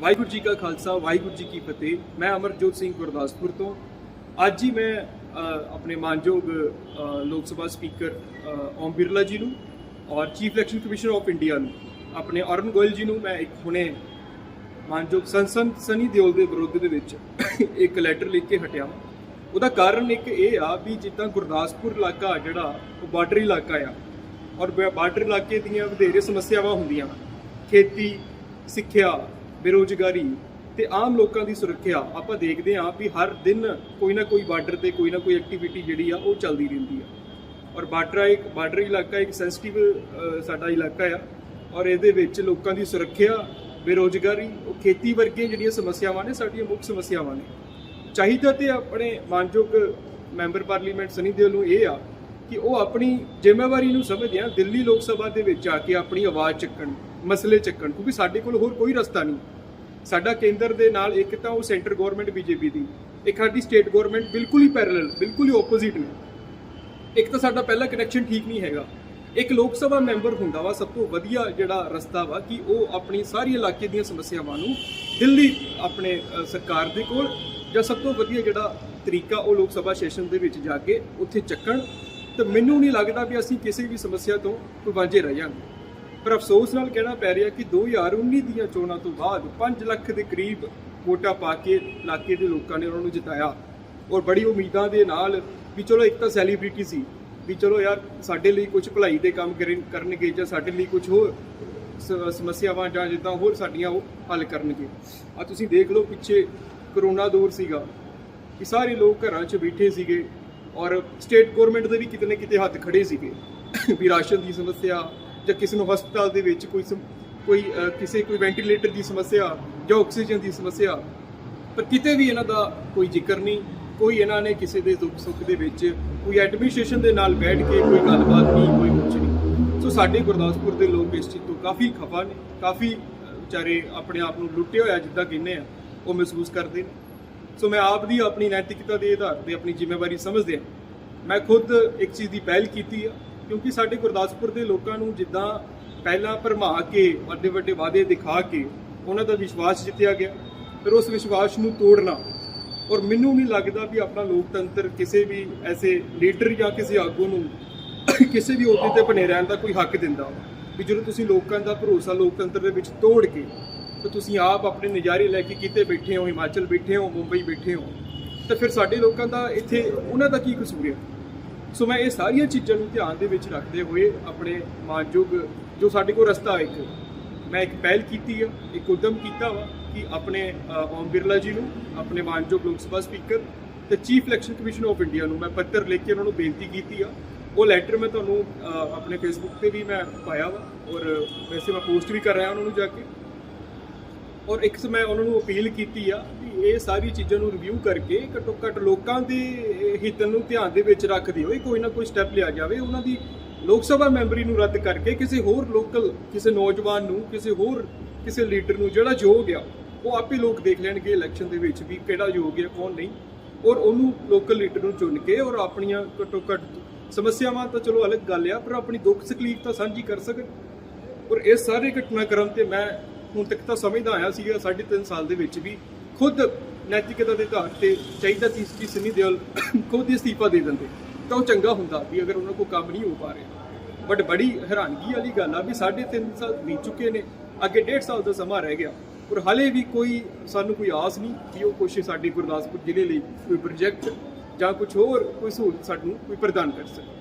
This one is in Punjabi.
ਵਾਹਿਗੁਰੂ ਜੀ ਕਾ ਖਾਲਸਾ, ਵਾਹਿਗੁਰੂ ਜੀ ਕੀ ਫਤਿਹ। ਮੈਂ ਅਮਰਜੋਤ ਸਿੰਘ ਗੁਰਦਾਸਪੁਰ ਤੋਂ। ਅੱਜ ਹੀ ਮੈਂ ਆਪਣੇ ਮਾਨਯੋਗ ਲੋਕ ਸਭਾ ਸਪੀਕਰ ਓਮ ਬਿਰਲਾ ਜੀ ਨੂੰ ਔਰ chief election commissioner of India ਨੂੰ, ਆਪਣੇ ਅਰੁਣ ਗੋਇਲ ਜੀ ਨੂੰ ਮੈਂ ਇੱਕ ਹੁਣੇ ਮਾਨਯੋਗ ਸੰਸਨ ਸਨੀ ਦਿਓਲ ਦੇ ਵਿਰੋਧ ਦੇ ਵਿੱਚ ਇੱਕ ਲੈਟਰ ਲਿਖ ਕੇ ਹਟਿਆ। ਉਹਦਾ ਕਾਰਨ ਇੱਕ ਇਹ ਆ ਵੀ ਜਿੱਦਾਂ ਗੁਰਦਾਸਪੁਰ ਇਲਾਕਾ ਜਿਹੜਾ, ਉਹ ਬਾਰਡਰ ਇਲਾਕਾ ਆ ਔਰ ਬ- ਬਾਰਡਰ ਇਲਾਕੇ ਦੀਆਂ ਵਧੇਰੇ ਸਮੱਸਿਆਵਾਂ ਹੁੰਦੀਆਂ। ਖੇਤੀ, ਸਿੱਖਿਆ ਬੇਰੋਜ਼ਗਾਰੀ ਤੇ ਆਮ ਲੋਕਾਂ ਦੀ ਸੁਰੱਖਿਆ ਆਪਾਂ ਦੇਖਦੇ ਹਾਂ ਵੀ ਹਰ ਦਿਨ ਕੋਈ ਨਾ ਕੋਈ ਬਾਰਡਰ ਤੇ ਕੋਈ ਨਾ ਕੋਈ ਐਕਟੀਵਿਟੀ ਜਿਹੜੀ ਆ ਉਹ ਚੱਲਦੀ ਰਹਿੰਦੀ ਆ। ਔਰ ਬਾਰਡਰ ਇੱਕ, ਬਾਰਡਰ ਇਲਾਕਾ ਇੱਕ ਸੈਂਸਿਟਿਵ ਸਾਡਾ ਇਲਾਕਾ ਆ। ਔਰ ਇਹਦੇ ਵਿੱਚ ਲੋਕਾਂ ਦੀ ਸੁਰੱਖਿਆ, ਬੇਰੋਜ਼ਗਾਰੀ, ਉਹ ਖੇਤੀ ਵਰਗੀਆਂ ਜਿਹੜੀਆਂ ਸਮੱਸਿਆਵਾਂ ਨੇ, ਸਾਡੀਆਂ ਮੁੱਖ ਸਮੱਸਿਆਵਾਂ ਨੇ। ਚਾਹੀਦਾ ਤੇ ਆਪਣੇ ਮਾਨਯੋਗ ਮੈਂਬਰ ਪਾਰਲੀਮੈਂਟ ਸਨੀ ਦਿਓਲ ਨੂੰ ਇਹ ਆ ਕਿ ਉਹ ਆਪਣੀ ਜ਼ਿੰਮੇਵਾਰੀ ਨੂੰ ਸਮਝਦੇ ਆ, ਦਿੱਲੀ ਲੋਕ ਸਭਾ ਦੇ ਵਿੱਚ ਆ ਕੇ ਆਪਣੀ ਆਵਾਜ਼ ਚੱਕਣ, ਮਸਲੇ ਚੱਕਣ, ਕਿਉਂਕਿ ਸਾਡੇ ਕੋਲ ਹੋਰ ਕੋਈ ਰਸਤਾ ਨਹੀਂ। ਸਾਡਾ ਕੇਂਦਰ ਦੇ ਨਾਲ ਇੱਕ ਤਾਂ ਉਹ ਸੈਂਟਰ ਗਵਰਨਮੈਂਟ ਬੀਜੇਪੀ ਦੀ, ਇੱਕ ਸਾਡੀ ਸਟੇਟ ਗਵਰਨਮੈਂਟ ਬਿਲਕੁਲ ਹੀ ਪੈਰਲਲ ਬਿਲਕੁਲ ਹੀ ਆਪੋਜ਼ਿਟ ਨੇ। ਇੱਕ ਤਾਂ ਸਾਡਾ ਪਹਿਲਾ ਕਨੈਕਸ਼ਨ ਠੀਕ ਨਹੀਂ ਹੈਗਾ। ਇੱਕ ਲੋਕ ਸਭਾ ਮੈਂਬਰ ਹੁੰਦਾ ਵਾ, ਸਭ ਤੋਂ ਵਧੀਆ ਜਿਹੜਾ ਰਸਤਾ ਵਾ ਕਿ ਉਹ ਆਪਣੀ ਸਾਰੀ ਇਲਾਕੇ ਦੀਆਂ ਸਮੱਸਿਆਵਾਂ ਨੂੰ ਦਿੱਲੀ ਆਪਣੇ ਸਰਕਾਰ ਦੇ ਕੋਲ ਜਾਂ ਸਭ ਤੋਂ ਵਧੀਆ ਜਿਹੜਾ ਤਰੀਕਾ ਉਹ ਲੋਕ ਸਭਾ ਸੈਸ਼ਨ ਦੇ ਵਿੱਚ ਜਾ ਕੇ ਉੱਥੇ ਚੱਕਣ ਤੇ ਮੈਨੂੰ ਨਹੀਂ ਲੱਗਦਾ ਵੀ ਅਸੀਂ ਕਿਸੇ ਵੀ ਸਮੱਸਿਆ ਤੋਂ ਵਾਂਝੇ ਰਹਿ ਜਾਵਾਂਗੇ। ਪਰ ਅਫਸੋਸ ਨਾਲ ਕਹਿਣਾ ਪੈ ਰਿਹਾ ਕਿ 2019 ਦੀਆਂ ਚੋਣਾਂ ਤੋਂ ਬਾਅਦ 5 ਲੱਖ ਦੇ ਕਰੀਬ ਵੋਟਾਂ ਪਾ ਕੇ ਇਲਾਕੇ ਦੇ ਲੋਕਾਂ ਨੇ ਉਹਨਾਂ ਨੂੰ ਜਿਤਾਇਆ। ਔਰ ਬੜੀ ਉਮੀਦਾਂ ਦੇ ਨਾਲ ਵੀ ਚਲੋ ਇੱਕ ਤਾਂ ਸੈਲੀਬ੍ਰਿਟੀ ਸੀ, ਵੀ ਚਲੋ ਯਾਰ ਸਾਡੇ ਲਈ ਕੁਝ ਭਲਾਈ ਦੇ ਕੰਮ ਕਰਨ- ਕਰਨਗੇ ਜਾਂ ਸਾਡੇ ਲਈ ਕੁਝ ਹੋਰ ਸਮੱਸਿਆਵਾਂ ਜਾਂ ਜਿੱਦਾਂ ਹੋਰ ਸਾਡੀਆਂ ਉਹ ਹੱਲ ਕਰਨਗੇ। ਆ ਤੁਸੀਂ ਦੇਖ ਲਓ ਪਿੱਛੇ ਕਰੋਨਾ ਦੌਰ ਸੀਗਾ ਕਿ ਸਾਰੇ ਲੋਕ ਘਰਾਂ 'ਚ ਬੈਠੇ ਸੀਗੇ। ਔਰ ਸਟੇਟ ਗਵਰਨਮੈਂਟ ਦੇ ਵੀ ਕਿਤੇ ਨਾ ਕਿਤੇ ਹੱਥ ਖੜੇ ਸੀਗੇ। ਵੀ ਰਾਸ਼ਨ ਦੀ ਸਮੱਸਿਆ ਜਾਂ ਕਿਸੇ ਨੂੰ ਹਸਪਤਾਲ ਦੇ ਵਿੱਚ ਕੋਈ ਸਮ- ਕੋਈ ਕਿਸੇ ਕੋਈ ਵੈਂਟੀਲੇਟਰ ਦੀ ਸਮੱਸਿਆ ਜਾਂ ਆਕਸੀਜਨ ਦੀ ਸਮੱਸਿਆ, ਪਰ ਕਿਤੇ ਵੀ ਇਹਨਾਂ ਦਾ ਕੋਈ ਜ਼ਿਕਰ ਨਹੀਂ। ਕੋਈ ਇਹਨਾਂ ਨੇ ਕਿਸੇ ਦੇ ਦੁੱਖ ਸੁੱਖ ਦੇ ਵਿੱਚ ਕੋਈ ਐਡਮਿਨਿਸਟ੍ਰੇਸ਼ਨ ਦੇ ਨਾਲ ਬੈਠ ਕੇ ਕੋਈ ਗੱਲਬਾਤ ਨਹੀਂ, ਕੋਈ ਕੁਝ ਨਹੀਂ। ਸੋ ਸਾਡੇ ਗੁਰਦਾਸਪੁਰ ਦੇ ਲੋਕ ਇਸ ਚੀਜ਼ ਤੋਂ ਕਾਫੀ ਖਫਾ ਨੇ। ਕਾਫੀ ਵਿਚਾਰੇ ਆਪਣੇ ਆਪ ਨੂੰ ਲੁੱਟੇ ਹੋਇਆ ਜਿੱਦਾਂ ਕਹਿੰਦੇ ਆ, ਉਹ ਮਹਿਸੂਸ ਕਰਦੇ ਨੇ। ਸੋ ਮੈਂ ਆਪ ਦੀ ਆਪਣੀ ਨੈਤਿਕਤਾ ਦੇ ਆਧਾਰ ਤੇ ਆਪਣੀ ਜ਼ਿੰਮੇਵਾਰੀ ਸਮਝਦੇ ਆ ਮੈਂ ਖੁਦ ਇੱਕ ਚੀਜ਼ ਦੀ ਪਹਿਲ ਕੀਤੀ ਆ, ਕਿਉਂਕਿ ਸਾਡੇ ਗੁਰਦਾਸਪੁਰ ਦੇ ਲੋਕਾਂ ਨੂੰ ਜਿੱਦਾਂ ਪਹਿਲਾਂ ਭਰਮਾ ਕੇ, ਵੱਡੇ ਵੱਡੇ ਵਾਅਦੇ ਦਿਖਾ ਕੇ ਉਹਨਾਂ ਦਾ ਵਿਸ਼ਵਾਸ ਜਿੱਤਿਆ ਗਿਆ, ਫਿਰ ਉਸ ਵਿਸ਼ਵਾਸ ਨੂੰ ਤੋੜਨਾ। ਔਰ ਮੈਨੂੰ ਨਹੀਂ ਲੱਗਦਾ ਵੀ ਆਪਣਾ ਲੋਕਤੰਤਰ ਕਿਸੇ ਵੀ ਐਸੇ ਲੀਡਰ ਜਾਂ ਕਿਸੇ ਆਗੂ ਨੂੰ ਕਿਸੇ ਵੀ ਅਹੁਦੇ ਤੇ ਬਣੇ ਰਹਿਣ ਦਾ ਕੋਈ ਹੱਕ ਦਿੰਦਾ। ਵੀ ਜਦੋਂ ਤੁਸੀਂ ਲੋਕਾਂ ਦਾ ਭਰੋਸਾ ਲੋਕਤੰਤਰ ਦੇ ਵਿੱਚ ਤੋੜ ਕੇ ਤੇ ਤੁਸੀਂ ਆਪ ਆਪਣੇ ਨਜ਼ਾਰੇ ਲੈ ਕੇ ਕਿਤੇ ਬੈਠੇ ਹੋ, ਹਿਮਾਚਲ ਬੈਠੇ ਹੋ, ਮੁੰਬਈ ਬੈਠੇ ਹੋ, ਤਾਂ ਫਿਰ ਸਾਡੇ ਲੋਕਾਂ ਦਾ ਇੱਥੇ, ਉਹਨਾਂ ਦਾ ਕੀ ਕਸੂਰ ਹੈ? ਸੋ ਮੈਂ ਇਹ ਸਾਰੀਆਂ ਚੀਜ਼ਾਂ ਨੂੰ ਧਿਆਨ ਦੇ ਵਿੱਚ ਰੱਖਦੇ ਹੋਏ ਆਪਣੇ ਮਾਨਯੋਗ, ਜੋ ਸਾਡੇ ਕੋਲ ਰਸਤਾ ਇੱਕ, ਮੈਂ ਇੱਕ ਪਹਿਲ ਕੀਤੀ ਆ, ਇੱਕ ਉਦਮ ਕੀਤਾ ਵਾ ਕਿ ਆਪਣੇ ਓਮ ਬਿਰਲਾ ਜੀ ਨੂੰ, ਆਪਣੇ ਮਾਨਯੋਗ ਲੋਕ ਸਭਾ ਸਪੀਕਰ ਤੇ chief election commission of India ਨੂੰ ਮੈਂ ਪੱਤਰ ਲਿਖ ਕੇ ਉਹਨਾਂ ਨੂੰ ਬੇਨਤੀ ਕੀਤੀ ਆ। ਉਹ ਲੈਟਰ ਮੈਂ ਤੁਹਾਨੂੰ ਆਪਣੇ ਫੇਸਬੁੱਕ ਤੇ ਵੀ ਮੈਂ ਪਾਇਆ ਵਾ ਔਰ ਵੈਸੇ ਮੈਂ ਪੋਸਟ ਵੀ ਕਰ ਰਿਹਾ ਉਹਨਾਂ ਨੂੰ ਜਾ ਕੇ। ਔਰ ਇੱਕ ਮੈਂ ਉਹਨਾਂ ਨੂੰ ਅਪੀਲ ਕੀਤੀ ਆ ਵੀ ਇਹ ਸਾਰੀ ਚੀਜ਼ਾਂ ਨੂੰ ਰਿਵਿਊ ਕਰਕੇ ਘੱਟੋ ਘੱਟ ਲੋਕਾਂ ਦੇ ਹਿੱਤ ਨੂੰ ਧਿਆਨ ਦੇ ਵਿੱਚ ਰੱਖਦੇ ਹੋਏ ਕੋਈ ਨਾ ਕੋਈ ਸਟੈਪ ਲਿਆ ਜਾਵੇ। ਉਹਨਾਂ ਦੀ ਲੋਕ ਸਭਾ ਮੈਂਬਰੀ ਨੂੰ ਰੱਦ ਕਰਕੇ ਕਿਸੇ ਹੋਰ ਲੋਕਲ ਕਿਸੇ ਨੌਜਵਾਨ ਨੂੰ, ਕਿਸੇ ਹੋਰ, ਕਿਸੇ ਲੀਡਰ ਨੂੰ ਜਿਹੜਾ ਯੋਗ ਆ, ਉਹ ਆਪੇ ਲੋਕ ਦੇਖ ਲੈਣਗੇ ਇਲੈਕਸ਼ਨ ਦੇ ਵਿੱਚ ਵੀ ਕਿਹੜਾ ਯੋਗ ਆ, ਕੌਣ ਨਹੀਂ। ਔਰ ਉਹਨੂੰ ਲੋਕਲ ਲੀਡਰ ਨੂੰ ਚੁਣ ਕੇ ਔਰ ਆਪਣੀਆਂ ਘੱਟੋ ਘੱਟ ਸਮੱਸਿਆਵਾਂ ਤਾਂ ਚਲੋ ਅਲੱਗ ਗੱਲ ਆ, ਪਰ ਆਪਣੀ ਦੁੱਖ ਤਕਲੀਫ ਤਾਂ ਸਾਂਝੀ ਕਰ ਸਕਣ। ਔਰ ਇਹ ਸਾਰੇ ਘਟਨਾਕ੍ਰਮ ਤੇ ਮੈਂ ਹੁਣ ਤੱਕ ਤਾਂ ਸਮਝਦਾ ਆਇਆ ਸੀਗਾ ਸਾਢੇ ਤਿੰਨ ਸਾਲ ਦੇ ਵਿੱਚ ਵੀ ਖੁਦ ਨੈਤਿਕਤਾ ਦੇ ਆਧਾਰ ਤੇ ਚਾਹੀਦਾ ਸੀ ਕਿ ਸਨੀ ਦਿਓਲ ਖੁਦ ਹੀ ਅਸਤੀਫਾ ਦੇ ਦਿੰਦੇ। ਤਾਂ ਉਹ ਚੰਗਾ ਹੁੰਦਾ ਵੀ ਅਗਰ ਉਹਨਾਂ ਕੋਲ ਕੰਮ ਨਹੀਂ ਹੋ ਪਾ ਰਿਹਾ। ਬਟ ਬੜੀ ਹੈਰਾਨਗੀ ਵਾਲੀ ਗੱਲ ਆ ਵੀ ਸਾਢੇ ਤਿੰਨ ਸਾਲ ਬੀਤ ਚੁੱਕੇ ਨੇ, ਅੱਗੇ ਡੇਢ ਸਾਲ ਦਾ ਸਮਾਂ ਰਹਿ ਗਿਆ। ਪਰ ਹਾਲੇ ਵੀ ਕੋਈ ਸਾਨੂੰ ਕੋਈ ਆਸ ਨਹੀਂ ਕਿ ਉਹ ਕੁਛ ਸਾਡੇ ਗੁਰਦਾਸਪੁਰ ਜ਼ਿਲ੍ਹੇ ਲਈ ਕੋਈ ਪ੍ਰੋਜੈਕਟ ਜਾਂ ਕੁਝ ਹੋਰ ਕੋਈ ਸਹੂਲਤ ਸਾਨੂੰ ਕੋਈ ਪ੍ਰਦਾਨ ਕਰ ਸਕੇ।